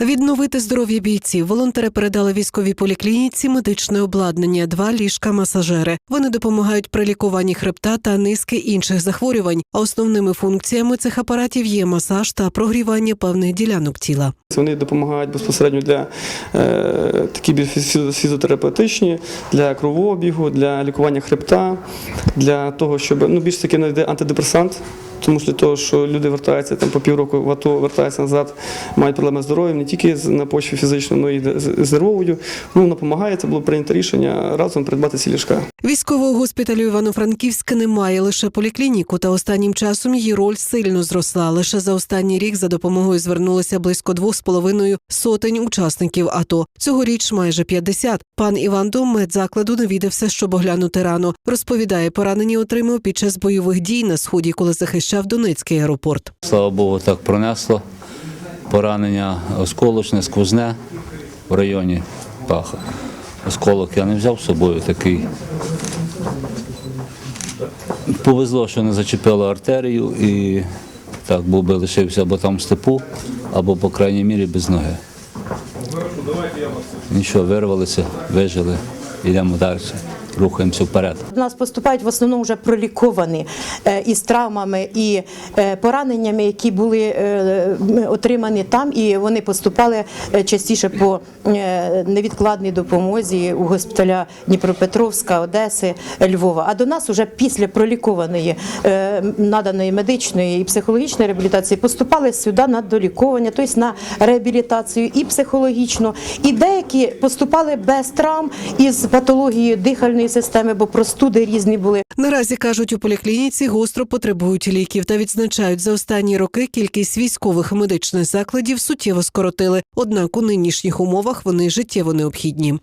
Відновити здоров'я бійців волонтери передали військовій поліклініці медичне обладнання, два ліжка масажери. Вони допомагають при лікуванні хребта та низки інших захворювань. А основними функціями цих апаратів є масаж та прогрівання певних ділянок тіла. Вони допомагають безпосередньо для е, такі фізіотерапевтичні, для кровообігу, для лікування хребта, для того, щоб ну більш таки навіть антидепресант. Тому що для того, що люди вертаються там по півроку в АТО, вертаються назад, мають проблеми з здоров'ям не тільки на почві фізичної, але й з- нервовою. Ну, допомагає. Це було прийнято рішення разом придбати ці ліжка. Військового госпіталю Івано-Франківськ немає лише поліклініку, та останнім часом її роль сильно зросла. Лише за останній рік за допомогою звернулося близько двох з половиною сотень учасників АТО. Цьогоріч майже 50. Пан Іван до медзакладу навідався, щоб оглянути рану. Розповідає, поранені отримав під час бойових дій на сході, коли захищав Донецький аеропорт. Слава Богу, так пронесло. Поранення осколочне, сквозне в районі паха. Осколок я не взяв з собою такий. Повезло, що не зачепило артерію і так був би лишився або там в степу, або, по крайній мірі, без ноги. Нічого, вирвалися, вижили, йдемо далі, рухаємося вперед. До нас поступають в основному вже проліковані е, із травмами і е, пораненнями, які були е, отримані там, і вони поступали частіше по невідкладній допомозі у госпіталя Дніпропетровська, Одеси, Львова. А до нас вже після пролікованої наданої медичної і психологічної реабілітації поступали сюди на доліковання, тобто на реабілітацію і психологічну. І деякі поступали без травм із патологією дихальної системи, бо простуди різні були. Наразі кажуть, у поліклініці гостро потребують ліків та відзначають за останні роки кількість військових медичних закладів суттєво скоротили. Однак у нинішніх умовах вони життєво необхідні.